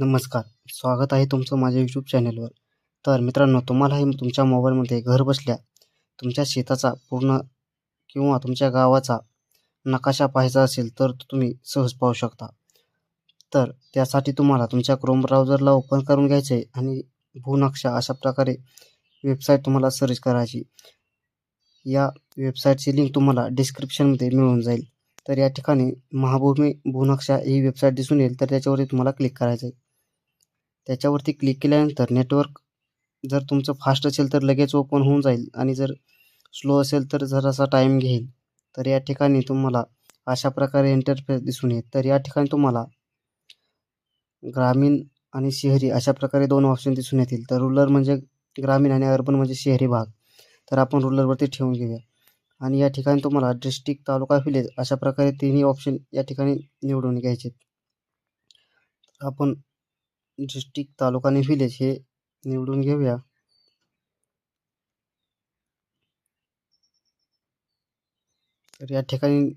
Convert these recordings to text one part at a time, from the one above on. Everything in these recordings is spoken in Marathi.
नमस्कार. स्वागत आहे तुमचं माझ्या यूट्यूब चॅनलवर तर मित्रांनो तुम्हालाही तुमच्या मोबाईलमध्ये घरबसल्या तुमच्या शेताचा पूर्ण किंवा तुमच्या गावाचा नकाशा पाहायचा असेल तर तो तुम्ही सहज पाहू शकता. तर त्यासाठी तुम्हाला तुमच्या क्रोम ब्राउझरला ओपन करून घ्यायचे आहे आणि भूनक्षा अशा प्रकारे वेबसाईट तुम्हाला सर्च करायची. या वेबसाईटची लिंक तुम्हाला डिस्क्रिप्शनमध्ये मिळून जाईल. तर या ठिकाणी महाभूमी भूनक्षा ही वेबसाईट दिसून येईल तर त्याच्यावरती तुम्हाला क्लिक करायचं आहे त्याच्यावरती क्लिक केल्यानंतर नेटवर्क जर तुमचं फास्ट असेल तर लगेच ओपन होऊन जाईल. आणि जर स्लो असेल तर जरासा टाईम घेईल. तर या ठिकाणी तुम्हाला अशा प्रकारे इंटरफेस दिसून येईल. तर या ठिकाणी तुम्हाला ग्रामीण आणि शहरी अशा प्रकारे दोन ऑप्शन दिसून येतील. तर रुरल म्हणजे ग्रामीण आणि अर्बन म्हणजे शहरी भाग. तर आपण रुरलवरती ठेवून घेऊया. आणि या ठिकाणी तुम्हाला डिस्ट्रिक्ट तालुका विलेज अशा प्रकारे तिन्ही ऑप्शन या ठिकाणी निवडून घ्यायचे आपण डिस्ट्रिक्ट तालुका आणि विलेज हे निवडून घेऊया. तर या ठिकाणी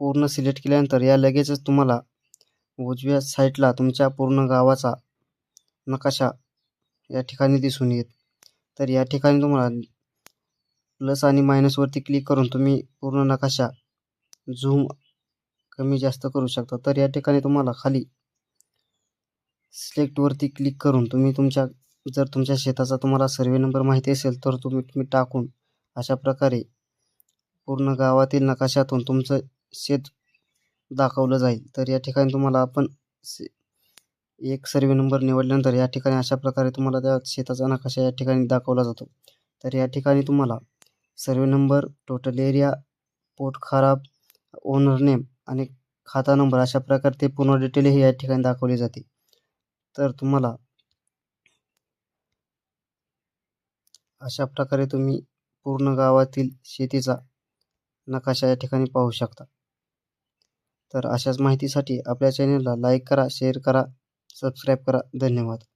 पूर्ण सिलेक्ट केल्यानंतर या लगेचच तुम्हाला उजव्या साईडला तुमच्या पूर्ण गावाचा नकाशा या ठिकाणी दिसून येत तर या ठिकाणी तुम्हाला प्लस आणि मायनसवरती क्लिक करून तुम्ही पूर्ण नकाशा झूम कमी जास्त करू शकता. तर या ठिकाणी तुम्हाला खाली सिलेक्टवरती क्लिक करून तुम्ही तुमच्या जर तुमच्या शेताचा तुम्हाला सर्वे नंबर माहिती असेल तर तुम्ही तुम्ही टाकून अशा प्रकारे पूर्ण गावातील नकाशातून तुमचं शेत दाखवलं जाईल. तर या ठिकाणी तुम्हाला आपण एक सर्वे नंबर निवडल्यानंतर या ठिकाणी अशा प्रकारे तुम्हाला त्या शेताचा नकाशा या ठिकाणी दाखवला जातो. तर या ठिकाणी तुम्हाला सर्वे नंबर टोटल एरिया पोट खराब ओनर नेम आणि खाता नंबर अशा प्रकारे ते पूर्ण डिटेल हे या ठिकाणी दाखवले जाते. तर तुम्हाला अशा प्रकारे तुम्ही पूर्ण गावातील शेतीचा नकाशा या ठिकाणी पाहू शकता. तर अशाच माहितीसाठी आपल्या चॅनलला लाईक करा शेअर करा सबस्क्राईब करा. धन्यवाद.